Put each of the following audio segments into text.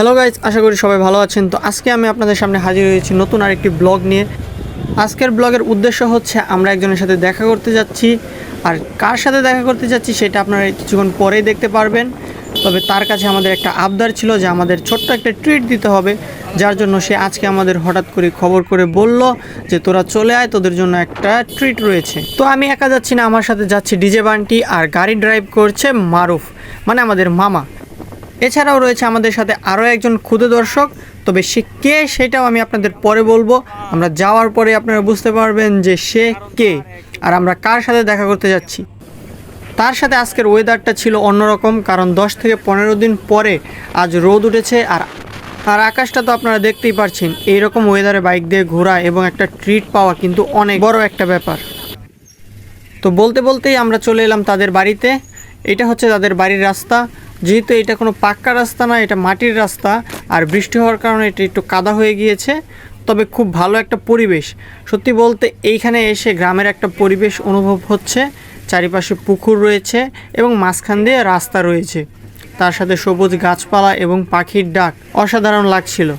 Hello guys আশা করি সবাই ভালো আছেন। তো আজকে আমি আপনাদের সামনে হাজির হয়েছি নতুন আরেকটি ব্লগ নিয়ে। আজকের ব্লগের উদ্দেশ্য হচ্ছে আমরা একজনের সাথে দেখা করতে যাচ্ছি। আর কার সাথে দেখা করতে যাচ্ছি সেটা আপনারা কিছুক্ষণ পরেই দেখতে পারবেন। তবে তার কাছে আমাদের একটা আবদার ছিল যে আমাদের ছোট্ট একটা ট্রিট দিতে হবে। যার জন্য সে আজকে আমাদের হঠাৎ করে খবর করে বলল যে, তোরা চলে আয়, তোদের জন্য একটা ট্রিট রয়েছে। তো আমি একা যাচ্ছি না, আমার সাথে যাচ্ছি ডিজে বান্টি আর গাড়ি ড্রাইভ করছে মারুফ মানে আমাদের মামা। এছাড়াও রয়েছে আমাদের সাথে আরও একজন ক্ষুদে দর্শক। তবে সে কে সেটাও আমি আপনাদের পরে বলব। আমরা যাওয়ার পরে আপনারা বুঝতে পারবেন যে সে কে। আর আমরা কার সাথে দেখা করতে যাচ্ছি? তার সাথে আজকের ওয়েদারটা ছিল অন্যরকম, কারণ দশ থেকে পনেরো দিন পরে আজ রোদ উঠেছে। আর আর আকাশটা তো আপনারা দেখতেই পারছেন, এইরকম ওয়েদারে বাইক দিয়ে ঘোরা এবং একটা ট্রিট পাওয়া কিন্তু অনেক বড় একটা ব্যাপার। তো বলতে বলতেই আমরা চলে এলাম তাদের বাড়িতে। এটা হচ্ছে তাদের বাড়ির রাস্তা। যেহেতু এটা কোনো পাক্কা রাস্তা না, এটা মাটির রাস্তা, আর বৃষ্টি হওয়ার কারণে এটা একটু কাদা হয়ে গিয়েছে, তবে খুব ভালো একটা পরিবেশ। সত্যি বলতে এইখানে এসে গ্রামের একটা পরিবেশ অনুভব হচ্ছে, চারিপাশে পুকুর রয়েছে এবং মাঝখান দিয়ে রাস্তা রয়েছে। তার সাথে সবুজ গাছপালা এবং পাখির ডাক অসাধারণ লাগছিল।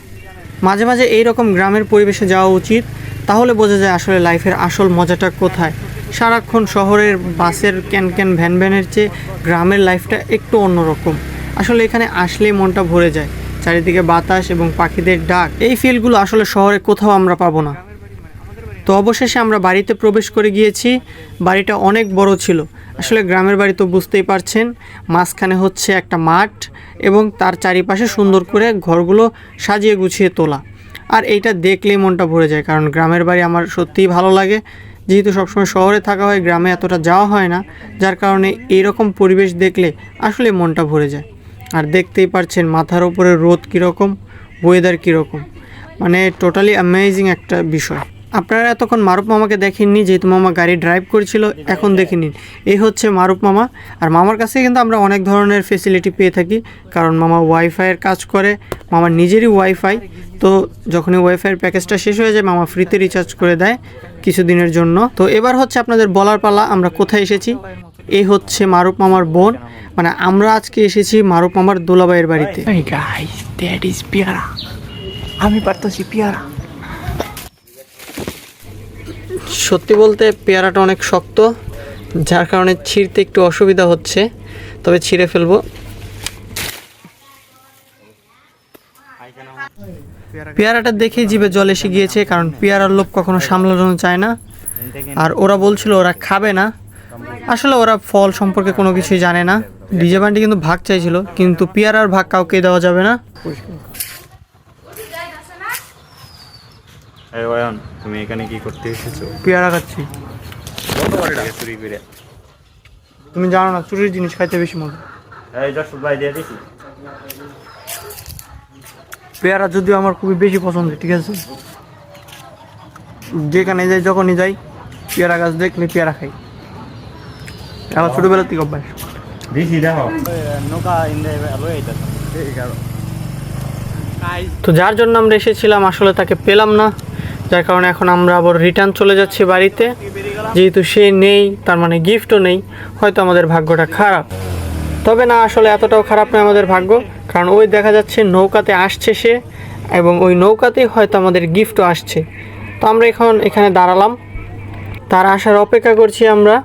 মাঝে মাঝে এই রকম গ্রামের পরিবেশে যাওয়া উচিত, তাহলে বোঝা যায় আসলে লাইফের আসল মজাটা কোথায়। সারাক্ষণ শহরের বাসের ক্যান ক্যান ভ্যান ভ্যানের চেয়ে গ্রামের লাইফটা একটু অন্যরকম। আসলে এখানে আসলেই মনটা ভরে যায়। চারিদিকে বাতাস এবং পাখিদের ডাক। এই ফিলগুলো আসলে শহরে কোথাও আমরা পাবো না। তো অবশেষে আমরা বাড়িতে প্রবেশ করে গিয়েছি। বাড়িটা অনেক বড় ছিল। আসলে গ্রামের বাড়ি তো বুঝতেই পারছেন। মাঝখানে হচ্ছে একটা মাঠ এবং তার চারিপাশে সুন্দর করে ঘরগুলো সাজিয়ে গুছিয়ে তোলা। আর এইটা দেখলেই মনটা ভরে যায়, কারণ গ্রামের বাড়ি আমার সত্যিই ভালো লাগে। যেহেতু সবসময় শহরে থাকা হয়, গ্রামে এতটা যাওয়া হয় না, যার কারণে এরকম পরিবেশ দেখলে আসলে মনটা ভরে যায়। আর দেখতেই পারছেন মাথার ওপরে রোদ কীরকম ওয়েদার কীরকম। মানে টোটালি অ্যামেজিং একটা বিষয়। আপনারা এতক্ষণ মারুফ মামাকে দেখেননি, যেহেতু মামা গাড়ি ড্রাইভ করেছিল, এখন দেখে নিন এই হচ্ছে মারুফ মামা। আর মামার কাছে কিন্তু আমরা অনেক ধরনের ফেসিলিটি পেয়ে থাকি, কারণ মামা ওয়াইফাইয়ের কাজ করে মামার নিজেরই ওয়াইফাই তো যখনই ওয়াইফাইয়ের প্যাকেজটা শেষ হয়ে যায়, মামা ফ্রিতে রিচার্জ করে দেয় কিছুদিনের জন্য। তো এবার হচ্ছে আপনাদের বলার পালা, আমরা কোথায় এসেছি? এই হচ্ছে মারুফ মামার বোন। মানে আমরা আজকে এসেছি মারুফ মামার দোলাবাইয়ের বাড়িতে। আমি পারতেছি পেয়ারা সত্যি বলতে পেয়ারাটা অনেক শক্ত, যার কারণে ছিঁড়তে একটু অসুবিধা হচ্ছে, তবে ছিঁড়ে ফেলব। পেয়ারাটা দেখেই জিভে জল এসে গিয়েছে, কারণ পেয়ারার লোভ কখনো সামলানো চায় না। আর ওরা বলছিল ওরা খাবে না। আসলে ওরা ফল সম্পর্কে কোনো কিছুই জানে না। ডিজে বান্টি কিন্তু ভাগ চাইছিল, কিন্তু পেয়ারার ভাগ কাউকে দেওয়া যাবে না। এই অয়ন তুমি এখানে কি করতে এসেছ? পেয়ারা খাচ্ছি। চুরি করে তুমি জানো না চুরির জিনিস খাইতে বেশি মজা। এই দশ ভাই দিয়ে দিছি। পেয়ারা যদিও আমার খুবই বেশি পছন্দের ঠিক আছে? যেখানে যাই যখনই যাই পেয়ারা গাছ দেখলে পেয়ারা খাই। আমার ছোটোবেলা থেকে অভ্যাস। দিছি দেখো। নৌকা তো যার জন্য আমরা এসেছিলাম আসলে তাকে পেলাম না। যার কারণে এখন আমরা আবার রিটার্ন চলে যাচ্ছি বাড়িতে। যেহেতু সে নেই, তার মানে গিফটও নেই, হয়তো আমাদের ভাগ্যটা খারাপ। তবে না, আসলে এতটাও খারাপ নয় আমাদের ভাগ্য, কারণ ওই দেখা যাচ্ছে নৌকাতে আসছে সে, এবং ওই নৌকাতেই হয়তো আমাদের গিফটও আসছে। তো আমরা এখন এখানে দাঁড়ালাম। তার আসার অপেক্ষা করছি আমরা।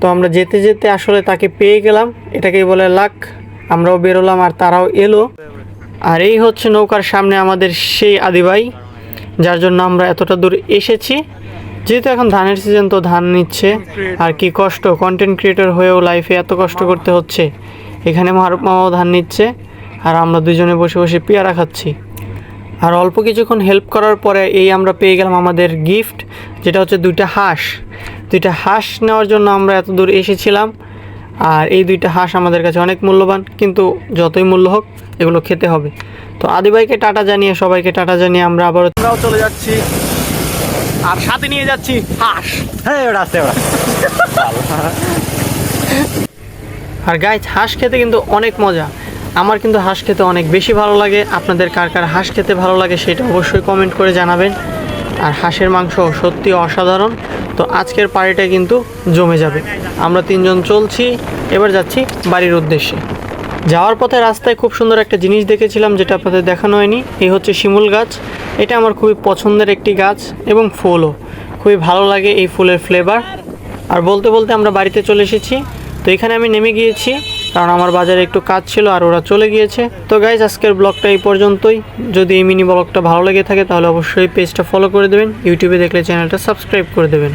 তো আমরা যেতে যেতে আসলে তাকে পেয়ে গেলাম। এটাকেই বলে লাক। আমরাও বেরোলাম আর তারাও এলো। আর এই হচ্ছে নৌকার সামনে আমাদের সেই আদিবাই। যার জন্য আমরা এতটা দূর এসেছি। যেহেতু এখন ধানের সিজন তো ধান নিচ্ছে। আর কি কষ্ট কন্টেন্ট ক্রিয়েটর হয়েও লাইফে এত কষ্ট করতে হচ্ছে। এখানে মারুফ মামাও ধান নিচ্ছে, আর আমরা দুজনে বসে বসে পেয়ারা খাচ্ছি। আর অল্প কিছুক্ষণ হেল্প করার পরে এই আমরা পেয়ে গেলাম আমাদের গিফট যেটা হচ্ছে দুইটা হাঁস। দুইটা হাঁস নেওয়ার জন্য আমরা এত দূর এসেছিলাম, আর এই দুইটা হাঁস আমাদের কাছে অনেক মূল্যবান, কিন্তু যতই মূল্য হোক, এগুলো খেতে হবে। তো আদিবাইকে টাটা জানিয়ে সবাইকে টাটা জানিয়ে আমরা আবার আমরাও চলে যাচ্ছি। আর সাথে নিয়ে যাচ্ছি হাঁস। হ্যাঁ আছে ওটা আর গাইজ হাঁস খেতে কিন্তু অনেক মজা। আমার কিন্তু হাঁস খেতে অনেক বেশি ভালো লাগে। আপনাদের কার কার হাঁস খেতে ভালো লাগে সেটা অবশ্যই কমেন্ট করে জানাবেন। আর হাঁসের মাংস সত্যি অসাধারণ। তো আজকের পার্টিটা কিন্তু জমে যাবে। আমরা তিনজন চলছি। এবার যাচ্ছি বাড়ির উদ্দেশ্যে। যাওয়ার পথে রাস্তায় খুব সুন্দর একটা জিনিস দেখেছিলাম যেটা আপনাদের দেখানো হয়নি। এই হচ্ছে শিমুল গাছ। এটা আমার খুবই পছন্দের একটি গাছ এবং ফুলও। খুবই ভালো লাগে এই ফুলের ফ্লেভার আর বলতে বলতে আমরা বাড়িতে চলে এসেছি। তো এখানে আমি নেমে গিয়েছি, কারণ আমার বাজারে একটু কাজ ছিল আর ওরা চলে গিয়েছে। তো গাইজ আজকের ব্লগটা এই পর্যন্তই। যদি এই মিনি ব্লগটা ভালো লেগে থাকে, তাহলে অবশ্যই পেজটা ফলো করে দেবেন। ইউটিউবে দেখলে চ্যানেলটা সাবস্ক্রাইব করে দেবেন।